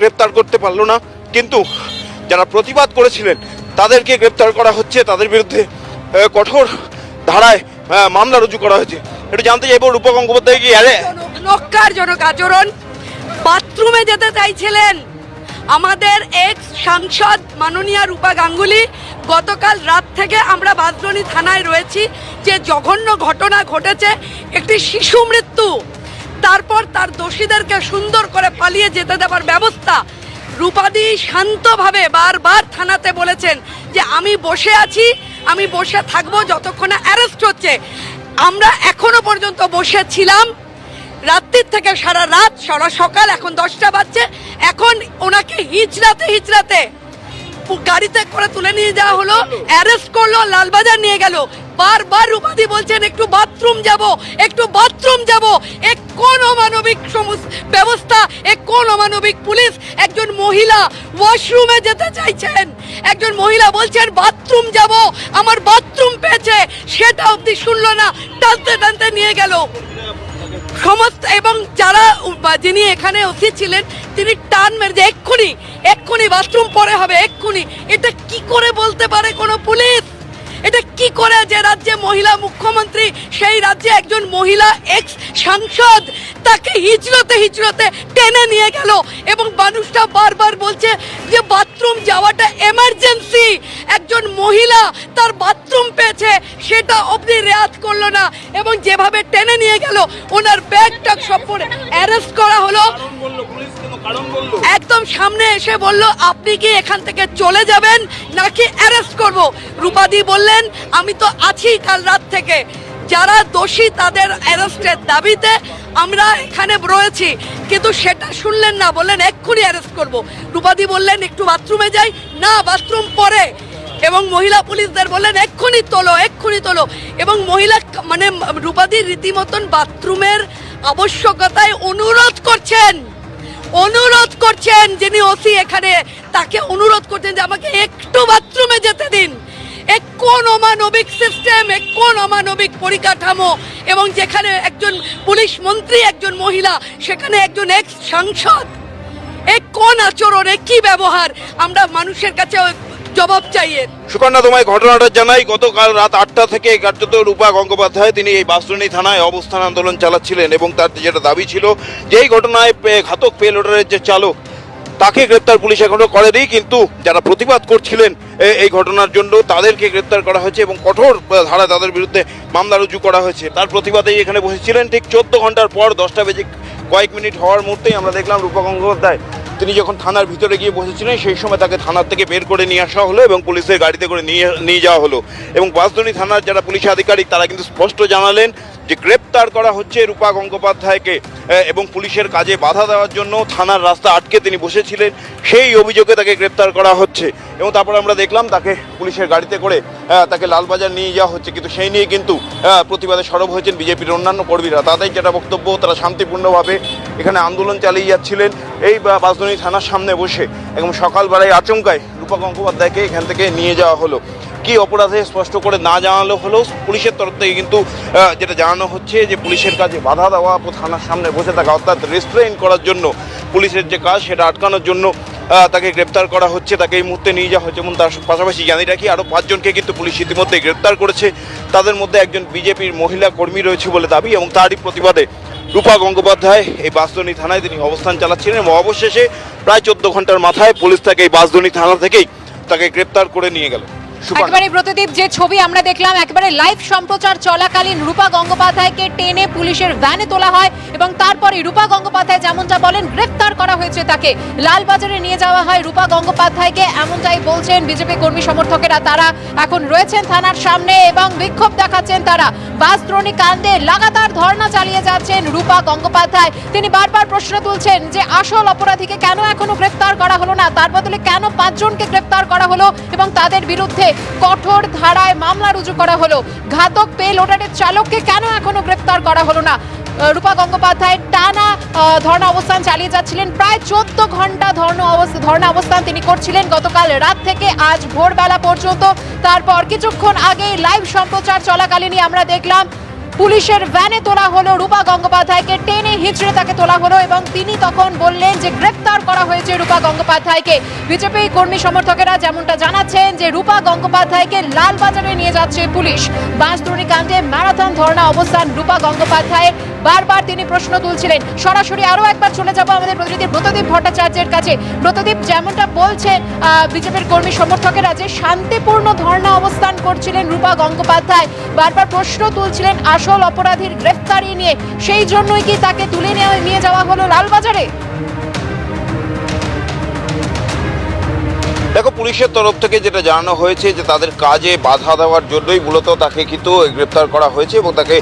গ্রেপ্তার করতে পারল না। কিন্তু যারা প্রতিবাদ করেছিলেন, তাদেরকে গ্রেপ্তার করা হচ্ছে। তাদের বিরুদ্ধে কঠোর ধারায় মামলা রুজু করা হয়েছে। একটু জানতে চাইব রূপক গঙ্গোপাধ্যায় কি আরে আচরণ। বাথরুমে যেতে চাইছিলেন আমাদের এক্স সাংসদ মাননীয়া রূপা গাঙ্গুলি। গতকাল রাত থেকে আমরা বাদরণী থানায় রয়েছি। যে জঘন্য ঘটনা ঘটেছে, একটি শিশু মৃত্যু। তারপর তার দোষীদেরকে সুন্দর করে পালিয়ে যেতে দেওয়ার ব্যবস্থা। রূপাদি শান্তভাবে বারবার থানাতে বলেছেন যে, আমি বসে আছি, আমি বসে থাকব যতক্ষণে অ্যারেস্ট হচ্ছে। আমরা এখনও পর্যন্ত বসে ছিলাম রাত্রির থেকে সারা রাত, সারা সকাল, এখন দশটা বাজছে। এখন ওনাকে হিচড়াতে হিচড়াতে গাড়িতে করে তুলে নিয়ে যাওয়া হলো, অ্যারেস্ট করল, লালবাজার নিয়ে গেল। বারবার উপাধি বলছেন, একটু বাথরুম যাব, একটু বাথরুম যাব। এক কোন অমানবিক ব্যবস্থা, এক কোন অমানবিক পুলিশ একজন মহিলা ওয়াশরুমে যেতে চাইছেন। একজন মহিলা বলছেন, বাথরুম যাব, আমার বাথরুম পেয়েছে, সেটা অবধি শুনলো না, টানতে টানতে নিয়ে গেল। সমস্ত, এবং যারা যিনি এখানে ওসি ছিলেন, তিনি টান মেরে এক্ষুনি এক্ষুনি বাথরুম পরে হবে, এক্ষুনি। এটা কি করে বলতে পারে কোনো পুলিশ? এটা কি করে যে রাজ্যে মহিলা মুখ্যমন্ত্রী সেই রাজ্যে একজন মহিলা এক্স সাংসদ তাকে হিজড়তে হিজড়তে টেনে নিয়ে গেল এবং মানুষটা বারবার বলছে যে বাথরুম যাওয়াটা এমার্জেন্সি একজন মহিলা তার বাথরুম পেয়েছে সেটা অবধি রেয়াত করল না এবং যেভাবে টেনে নিয়ে গেল ওনার ব্যাগটা সব পরে অ্যারেস্ট করা হলো। একদম সামনে এসে বলল, আপনি কি এখান থেকে চলে যাবেন নাকি অ্যারেস্ট করব? রূপাদি বললেন, আমি তো আছি কাল রাত থেকে। যারা দোষী তাদের অ্যারেস্টের দাবিতে আমরা এখানে রয়েছি। কিন্তু সেটা শুনলেন না, বললেন, এক্ষুনি অ্যারেস্ট করব। রূপাদি বললেন, একটু বাথরুমে যাই। না, বাথরুম পরে। এবং মহিলা পুলিশদের বললেন, এক্ষুনি তোলো এক্ষুনি তোলো। এবং মহিলা মানে রূপাদি রীতিমতন বাথরুমের আবশ্যকতায় অনুরোধ করছেন। অনুরোধ করছেন যিনি ওসি এখানে, তাকে অনুরোধ করছেন যে আমাকে একটু বাথরুমে যেতে দিন। এক কোন অমানবিক সিস্টেম এক কোন অমানবিক পরিকাঠামো, এবং যেখানে একজন পুলিশ মন্ত্রী, একজন মহিলা, সেখানে একজন এক সাংসদ এক কোন আচরণ কি ব্যবহার? আমরা মানুষের কাছে জবাব চাই এর সুকন্যা, তোমায় ঘটনাটা জানাই, গতকাল রাত আটটা থেকে কার্যত রূপা গঙ্গোপাধ্যায় তিনি এই বাসরণী থানায় অবস্থান আন্দোলন চালাচ্ছিলেন এবং তার যেটা দাবি ছিল যে এই ঘটনায় ঘাতক পেলোডারের যে চালক, তাকে গ্রেপ্তার পুলিশ এখনও করেনি, কিন্তু যারা প্রতিবাদ করছিলেন এই ঘটনার জন্য তাদেরকে গ্রেপ্তার করা হয়েছে এবং কঠোর ধারা তাদের বিরুদ্ধে মামলা রুজু করা হয়েছে। তার প্রতিবাদেই এখানে বসেছিলেন, ঠিক চোদ্দ ঘণ্টার পর দশটা বেজে কয়েক মিনিট হওয়ার মুহূর্তেই আমরা দেখলাম রূপা গঙ্গোপাধ্যায় তিনি যখন থানার ভিতরে গিয়ে বসেছিলেন, সেই সময় তাকে থানার থেকে বের করে নিয়ে আসা হলো এবং পুলিশের গাড়িতে করে নিয়ে নিয়ে যাওয়া হলো। এবং বাসদনী থানার যারা পুলিশ আধিকারিক, তারা কিন্তু স্পষ্ট জানালেন যে গ্রেপ্তার করা হচ্ছে রূপা গঙ্গোপাধ্যায়কে এবং পুলিশের কাজে বাধা দেওয়ার জন্য থানার রাস্তা আটকে তিনি বসেছিলেন। সেই অভিযোগে তাকে গ্রেপ্তার করা হচ্ছে। এবং তারপর আমরা দেখলাম তাকে পুলিশের গাড়িতে করে তাকে লালবাজার নিয়ে যাওয়া হচ্ছে কিন্তু সেই নিয়ে কিন্তু আহ, প্রতিবাদে সরব হয়েছেন বিজেপির অন্যান্য কর্মীরা। তাদের যেটা বক্তব্য তারা শান্তিপূর্ণভাবে এখানে আন্দোলন চালিয়ে যাচ্ছিলেন। এই বাসদনী থানার সামনে বসে এবং সকালবেলায় আচমকায় রূপা গঙ্গোপাধ্যায়কে এখান থেকে নিয়ে যাওয়া হলো। কি অপরাধে স্পষ্ট করে না জানালো হলেও পুলিশের তরফ থেকে কিন্তু যেটা জানানো হচ্ছে যে পুলিশের কাজে বাধা দেওয়া থানার সামনে বসে থাকা অর্থাৎ রেস্ট্রেইন করার জন্য পুলিশের যে কাজ সেটা আটকানোর জন্য তাকে গ্রেপ্তার করা হচ্ছে, তাকে এই মুহূর্তে নিয়ে যাওয়া হচ্ছে এবং তার পাশাপাশি জানি রাখি আরও পাঁচজনকে কিন্তু পুলিশ ইতিমধ্যে গ্রেপ্তার করেছে। তাদের মধ্যে একজন বিজেপির মহিলা কর্মী রয়েছে বলে দাবি এবং তারই প্রতিবাদে রূপা গঙ্গোপাধ্যায় এই বাসদনী থানায় তিনি অবস্থান চালাচ্ছিলেন এবং অবশেষে প্রায় চোদ্দ ঘণ্টার মাথায় পুলিশ তাকে এই বাসদনী থানা থেকেই তাকে গ্রেপ্তার করে নিয়ে গেল একেবারে প্রতিদীপ, যে ছবি আমরা দেখলাম, একেবারে লাইভ সম্প্রচার চলাকালীন রূপা গঙ্গোপাধ্যায়কে টেনে পুলিশের ভ্যানে তোলা হয় এবং তারপরে রূপা গঙ্গোপাধ্যায় যেমনটা বলেন গ্রেফতার করা হয়েছে তাকে। লালবাজারে নিয়ে যাওয়া হয় রূপা গঙ্গোপাধ্যায়কে, এমনটাই বলছেন বিজেপি কর্মী সমর্থকেরা। তারা এখন রয়েছেন থানার সামনে এবং বিক্ষোভ দেখাচ্ছেন তারা। বাস দ্রোণী কাণ্ডে লাগাতার ধর্ণা চালিয়ে যাচ্ছেন রূপা গঙ্গোপাধ্যায়। তিনি বারবার প্রশ্ন তুলছেন যে আসল অপরাধীকে কেন এখনও গ্রেফতার করা হলো না? তার বদলে কেন পাঁচজনকে গ্রেফতার করা হলো এবং তাদের বিরুদ্ধে কঠোর ধারায় মামলা রুজু করা হলো? ঘাতক পে লোডারের চালককে কেন এখনও গ্রেফতার করা হলো না? রূপা গঙ্গোপাধ্যায় টানা ধর্ণা অবস্থান চালিয়ে যাচ্ছিলেন। প্রায় চোদ্দ ঘণ্টা ধর্ণা অবস্থা, ধর্ণা অবস্থান তিনি করছিলেন গতকাল রাত থেকে আজ ভোরবেলা পর্যন্ত। তারপর কিছুক্ষণ আগে লাইভ সম্প্রচার চলাকালীনই আমরা দেখলাম পুলিশের ভ্যানে তোলা হলো রূপা গঙ্গোপাধ্যায়কে, টেনে হিঁচড়ে তাকে তোলা হলো এবং তিনি তখন বললেন যে গ্রেপ্তার করা হয়েছে রূপা গঙ্গোপাধ্যায়কে। বিজেপি কর্মী সমর্থকেরা যেমনটা জানাচ্ছেন যে রূপা গঙ্গোপাধ্যায়কে লালবাজারে নিয়ে যাচ্ছে পুলিশ। বাঁশদ্রোণী কাণ্ডে ম্যারাথন ধর্ণা অবস্থান রূপা গঙ্গোপাধ্যায়ের। বারবার তিনি প্রশ্ন তুলছিলেন। সরাসরি আরও একবার চলে যাব আমাদের প্রতিনিধি ব্রতদীপ ভট্টাচার্যের কাছে। ব্রতদীপ, যেমনটা বলছেন বিজেপির কর্মী সমর্থকেরা যে শান্তিপূর্ণ ধর্ণা অবস্থান করছিলেন রূপা গঙ্গোপাধ্যায়, বারবার প্রশ্ন তুলছিলেন আসল অপরাধীর গ্রেফতারি নিয়ে। সেই জন্যই কি তাকে তুলে নিয়ে যাওয়া হলো লালবাজারে? দেখো, পুলিশের তরফ থেকে যেটা জানানো হয়েছে যে তাদের কাজে বাধা দেওয়ার জন্যই মূলত তাকে কিন্তু গ্রেপ্তার করা হয়েছে এবং তাকে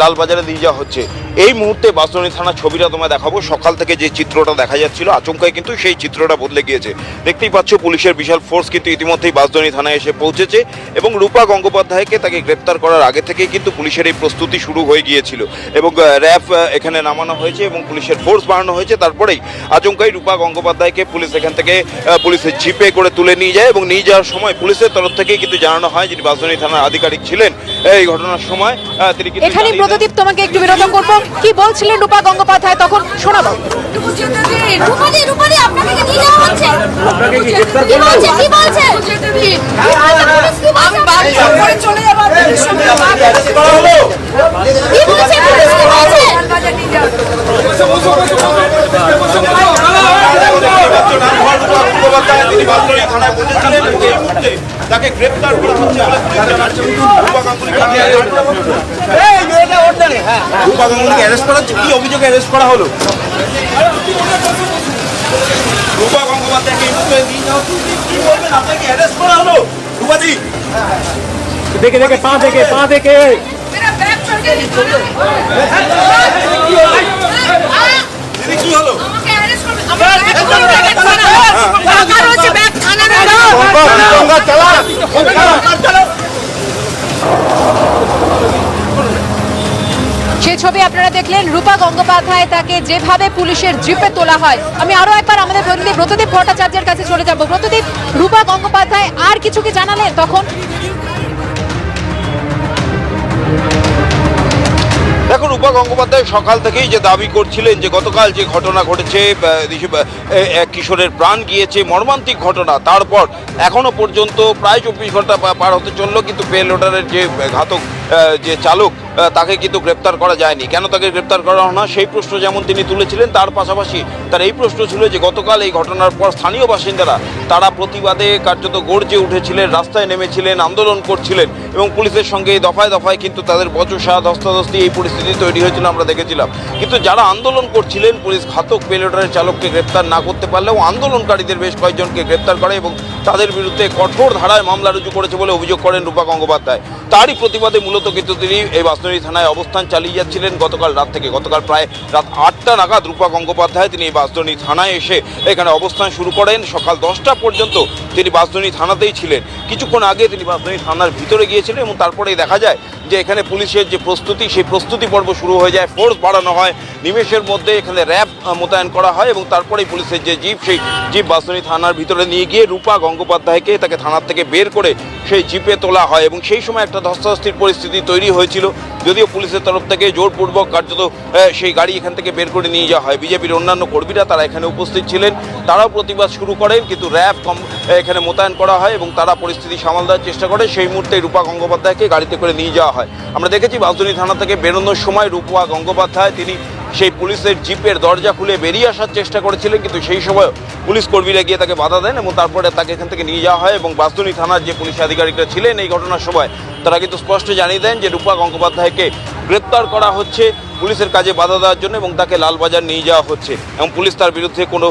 লালবাজারে দিয়ে যাওয়া হচ্ছে। এই মুহূর্তে বাসনি থানার ছবিটা তোমায় দেখাবো। সকাল থেকে যে চিত্রটা দেখা যাচ্ছিল আচমকায় কিন্তু সেই চিত্রটা বদলে গিয়েছে। দেখতেই পাচ্ছ পুলিশের বিশাল ফোর্স কিন্তু ইতিমধ্যেই বাসদনি থানায় এসে পৌঁছেছে এবং রূপা গঙ্গোপাধ্যায়কে তাকে গ্রেপ্তার করার আগে থেকেই কিন্তু পুলিশের এই প্রস্তুতি শুরু হয়ে গিয়েছিল। এবং র্যাব এখানে নামানো হয়েছে এবং পুলিশের ফোর্স বাড়ানো হয়েছে। তারপরেই আচমকাই রূপা গঙ্গোপাধ্যায়কে পুলিশ এখান থেকে পুলিশের জিপে করে তুলে নিয়ে যায় এবং নিয়ে যাওয়ার সময় পুলিশের তরফ থেকেই কিন্তু জানানো হয় যিনি বাসদনি থানার আধিকারিক ছিলেন এই ঘটনার সময় তিনি কিন্তু এখানে প্রদীপ তোমাকে একটু বিরত করব। কি বলছিলেন রূপা গঙ্গোপাধ্যায় তখন? শোনাবো। রূপালি রূপালি আপনাকে কি নিয়ে যাওয়া হচ্ছে? কি বলছে কি বলছে? পুলিশ কি আমি বাড়ি করে চলে যাব আপনাদের সঙ্গে কি বলছে পুলিশ কি বলছে লালবাজার নিয়ে যাব। গঙ্গোপাধ্যায় তিনি বাসদনি থানায় পৌঁছেছিলেন এবং এই মুহূর্তে তাকে গ্রেপ্তার করা হচ্ছে বলে পুলিশ জানাচ্ছে। রূপা গাঙ্গুলিকে উপাদানগুলিকে অ্যারেস্ট করা হচ্ছে? অভিযোগে অ্যারেস্ট করা হলো? কি বলবেন? অ্যারেস্ট করা হলো? দেখে দেখে পা দেখে পা দেখে। কি হলো? সেই ছবি আপনারা দেখলেন। রূপা গঙ্গোপাধ্যায় তাকে যেভাবে পুলিশের জিপে তোলা হয়। আমি আরও একবার আমাদের প্রতিনিধি ব্রতদীপ ভট্টাচার্যের কাছে চলে যাব। ব্রতদীপ রূপা গঙ্গোপাধ্যায় আর কিছু কি জানালেন তখন? দেখুন, রূপা গঙ্গোপাধ্যায় সকাল থেকেই যে দাবি করছিলেন যে গতকাল যে ঘটনা ঘটেছে এক কিশোরের প্রাণ গিয়েছে, মর্মান্তিক ঘটনা, তারপর এখনও পর্যন্ত প্রায় চব্বিশ ঘণ্টা পার হতে চলল, কিন্তু পে লোডারের যে ঘাতক যে চালক তাকে কিন্তু গ্রেপ্তার করা যায়নি। কেন তাকে গ্রেপ্তার করা না? সেই প্রশ্ন যেমন তিনি তুলেছিলেন, তার পাশাপাশি তার এই প্রশ্ন ছিল যে গতকাল এই ঘটনার পর স্থানীয় বাসিন্দারা তারা প্রতিবাদে কার্যত গর্জে উঠেছিলেন, রাস্তায় নেমেছিলেন, আন্দোলন করছিলেন এবং পুলিশের সঙ্গে দফায় দফায় কিন্তু তাদের বচসা, ধস্তাধস্তি এই পরিস্থিতি তৈরি হয়েছিল আমরা দেখেছিলাম। কিন্তু যারা আন্দোলন করছিলেন, পুলিশ ঘাতক পেলোডারের চালককে গ্রেপ্তার না করতে পারলেও আন্দোলনকারীদের বেশ কয়েকজনকে গ্রেপ্তার করে এবং তাদের বিরুদ্ধে কঠোর ধারায় মামলা রুজু করেছে বলে অভিযোগ করেন রূপা গঙ্গোপাধ্যায়। তারই প্রতিবাদে মূলত কিন্তু তিনি এই বাসনদী থানায় অবস্থান চালিয়ে যাচ্ছিলেন গতকাল রাত থেকে। গতকাল প্রায় রাত আটটা নাগাদ রূপা গঙ্গোপাধ্যায়, তিনি বাসদনী থানায় এসে এখানে অবস্থান শুরু করেন। সকাল দশটা পর্যন্ত তিনি বাসদনী থানাতেই ছিলেন। কিছুক্ষণ আগে তিনি বাসদনী থানার ভিতরে গিয়েছিলেন এবং তারপরেই দেখা যায় যে এখানে পুলিশের যে প্রস্তুতি, সেই প্রস্তুতি পর্ব শুরু হয়ে যায়। ফোর্স বাড়ানো হয়। নিমেষের মধ্যে এখানে র্যাব মোতায়েন করা হয় এবং তারপরেই পুলিশের যে জিপ, সেই জিপ বাসনী থানার ভিতরে নিয়ে গিয়ে রূপা গঙ্গোপাধ্যায়কে তাকে থানার থেকে বের করে সেই জিপে তোলা হয় এবং সেই সময় একটা ধস্তাধস্তির পরিস্থিতি তৈরি হয়েছিল। যদিও পুলিশের তরফ থেকে জোরপূর্বক কার্যত সেই গাড়ি এখান থেকে বের করে নিয়ে যাওয়া হয়। বিজেপির অন্যান্য কর্মীরা তারা এখানে উপস্থিত ছিলেন। তারাও প্রতিবাদ শুরু করেন, কিন্তু র্যাব কম এখানে মোতায়েন করা হয় এবং তারা পরিস্থিতি সামাল দেওয়ার চেষ্টা করে। সেই মুহূর্তে রূপা গঙ্গোপাধ্যায়কে গাড়িতে করে নিয়ে যাওয়া হয়। আমরা দেখেছি বাসদনী থানা থেকে বেরোনোর সময় রূপা গঙ্গোপাধ্যায়, তিনি সেই পুলিশের জিপের দরজা খুলে বেরিয়ে আসার চেষ্টা করেছিলেন, কিন্তু সেই সময় পুলিশ কর্মীরা গিয়ে তাকে বাধা দেন এবং তারপরে তাকে এখান থেকে নিয়ে যাওয়া হয় এবং বাসদনী থানার যে পুলিশ আধিকারিকরা ছিলেন এই ঘটনার সময় তারা কিন্তু স্পষ্ট জানিয়ে দেন যে রূপা গঙ্গোপাধ্যায়কে গ্রেপ্তার করা হচ্ছে পুলিশের কাজে বাধা দেওয়ার জন্য এবং তাকে লালবাজার নিয়ে যাওয়া হচ্ছে এবং পুলিশ তার বিরুদ্ধে কোনো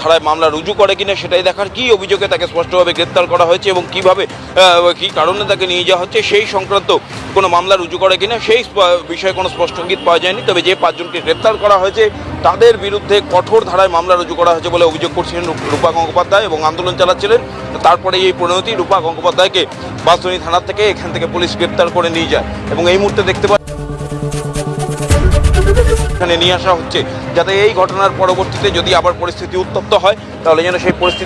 ধারায় মামলা রুজু করে কিনা সেটাই দেখার কী অভিযোগে তাকে স্পষ্টভাবে গ্রেপ্তার করা হয়েছে এবং কীভাবে কী কারণে তাকে নিয়ে যাওয়া হচ্ছে? সেই সংক্রান্ত কোনো মামলা রুজু করে কিনা, সেই বিষয়ে কোনো স্পষ্ট ইঙ্গিত পাওয়া যায়নি। তবে যে পাঁচজনকে গ্রেপ্তার করা হয়েছে, তাদের বিরুদ্ধে কঠোর ধারায় মামলা রুজু করা হয়েছে বলে অভিযোগ করছিলেন রূপা গঙ্গোপাধ্যায় এবং আন্দোলন চালাচ্ছিলেন। তারপরে এই পরিণতি রূপা গঙ্গোপাধ্যায়কে বাসনী থানার থেকে এখান থেকে পুলিশ গ্রেপ্তার করে নিয়ে যায় এবং এই মুহূর্তে দেখতে পাচ্ছি এখানে নিয়ে আসা হচ্ছে। যাতে এই ঘটনার পরবর্তীতে যদি আবার পরিস্থিতি উত্তপ্ত হয়, তাহলে যেন সেই পরিস্থিতি